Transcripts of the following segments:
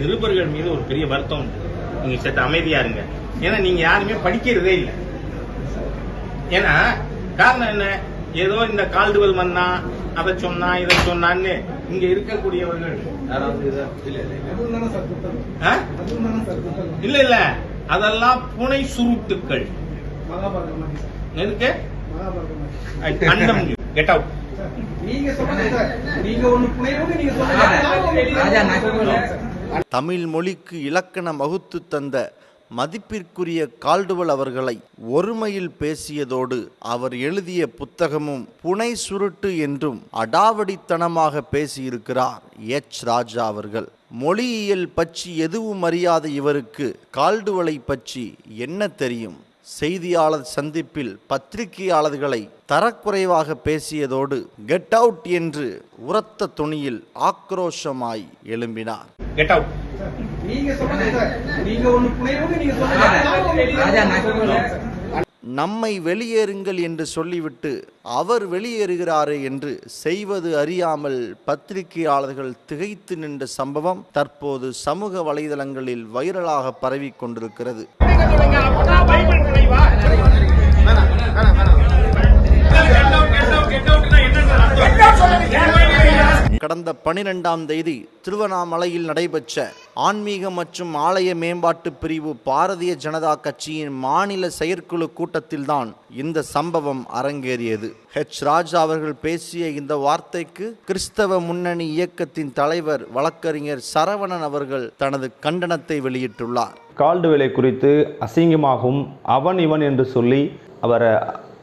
நிருபர்கள் மீது ஒரு பெரிய வருத்தம் உண்டு நீங்க சற்று அமைதியா இருங்க ஏன்னா நீங்க யாருமே படிக்கிறதே இல்லை ஏன்னா காரணம் என்ன ஏதோ இந்த கால்டுவல் மன்னா அதை சொன்னா இதை சொன்னான்னு இங்க இருக்கக்கூடியவர்கள் இல்ல இல்ல அதெல்லாம் புனை சுருட்டுக்கள் எதுக்கு கெட் அவுட் நீங்க சொல்லுங்க நீங்க ஒண்ணு புனையவும் நீங்க சொல்லுங்க தமிழ் மொழிக்கு இலக்கணம் வகுத்து தந்த மதிப்பிற்குரிய கால்டுவல் அவர்களை ஒருமையில் பேசியதோடு அவர் எழுதிய புத்தகமும் புனை சுருட்டு என்றும் அடாவடித்தனமாக பேசியிருக்கிறார் எச். ராஜா அவர்கள். மொழியியல் பற்றி எதுவும் அறியாத இவருக்கு கால்டுவலை பற்றி என்ன தெரியும்? செய்தியாளர் சந்திப்பில் பத்திரிகையாளர்களை தரக்குறைவாக பேசியதோடு கெட் அவுட் என்று உரத்த துணியில் ஆக்ரோஷமாய் எழும்பினார். கெட் அவுட் நம்மை வெளியேறுங்கள் என்று சொல்லிவிட்டு அவர் வெளியேறுகிறாரே என்று செய்வது அறியாமல் பத்திரிகையாளர்கள் திகைத்து நின்ற சம்பவம் தற்போது சமூக வலைதளங்களில் வைரலாக பரவிக் கொண்டிருக்கிறது. கடந்த பனிரெண்டாம் தேதி திருவண்ணாமலையில் நடைபெற்ற ஆன்மீக மற்றும் ஆலய மேம்பாட்டு பிரிவு பாரதிய ஜனதா கட்சியின் மாநில செயற்குழு கூட்டத்தில்தான் இந்த சம்பவம் அரங்கேறியது. ஹெச் ராஜா அவர்கள் பேசிய இந்த வார்த்தைக்கு கிறிஸ்தவ முன்னணி இயக்கத்தின் தலைவர் வழக்கறிஞர் சரவணன் அவர்கள் தனது கண்டனத்தை வெளியிட்டுள்ளார். கால்டுவெலை குறித்து அசிங்கமாகவும் அவன் இவன் என்று சொல்லி அவர்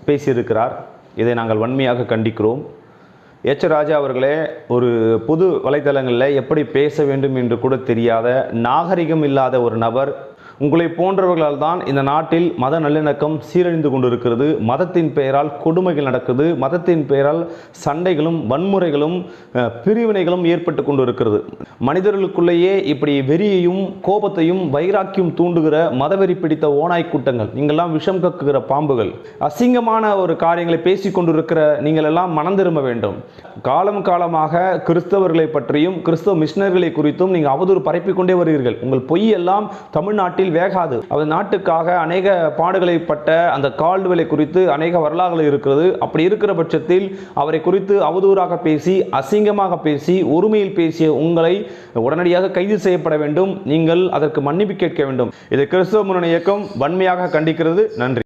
பேசியிருக்கிறார். இதை நாங்கள் வன்மையாக கண்டிக்கிறோம். எச் ராஜா அவர்களே ஒரு பொது வலைத்தளங்களில் எப்படி பேச வேண்டும் என்று கூட தெரியாத நாகரிகம் இல்லாத ஒரு நபர் உங்களை போன்றவர்களால் தான் இந்த நாட்டில் மத நல்லிணக்கம் சீரழிந்து கொண்டிருக்கிறது. மதத்தின் பெயரால் கொடுமைகள் நடக்குது. மதத்தின் பெயரால் சண்டைகளும் வன்முறைகளும் பிரிவினைகளும் ஏற்பட்டு கொண்டிருக்கிறது. மனிதர்களுக்குள்ளேயே இப்படி வெறியையும் கோபத்தையும் வைராக்கியம் தூண்டுகிற மதவெறி பிடித்த ஓநாய் கூட்டங்கள் நீங்கள்லாம் விஷம் கக்குகிற பாம்புகள் அசிங்கமான ஒரு காரியங்களை பேசிக் கொண்டிருக்கிற நீங்கள் எல்லாம் மனம் திரும்ப வேண்டும். காலம் காலமாக கிறிஸ்தவர்களை பற்றியும் கிறிஸ்தவ மிஷினர்களை குறித்தும் நீங்கள் அவதூறு பரப்பிக்கொண்டே வருகிறீர்கள். உங்கள் பொய் எல்லாம் தமிழ்நாட்டில் வேகாது. அவர் நாட்டுக்காக அநேக பாடுகளை பட்ட அந்த கால்டுவலை குறித்து அநேக வரலாறுகள் இருக்கிறது. அப்படி இருக்கிற பட்சத்தில் அவரை குறித்து அவதூறாக பேசி அசிங்கமாக பேசி ஒருமையில் பேசிய உங்களை உடனடியாக கைது செய்யப்பட வேண்டும். நீங்கள் அதற்கு மன்னிப்பு கேட்க வேண்டும். இதை கிறிஸ்தவ முன்னணி இயக்கம். வன்மையாக கண்டிக்கிறது. நன்றி.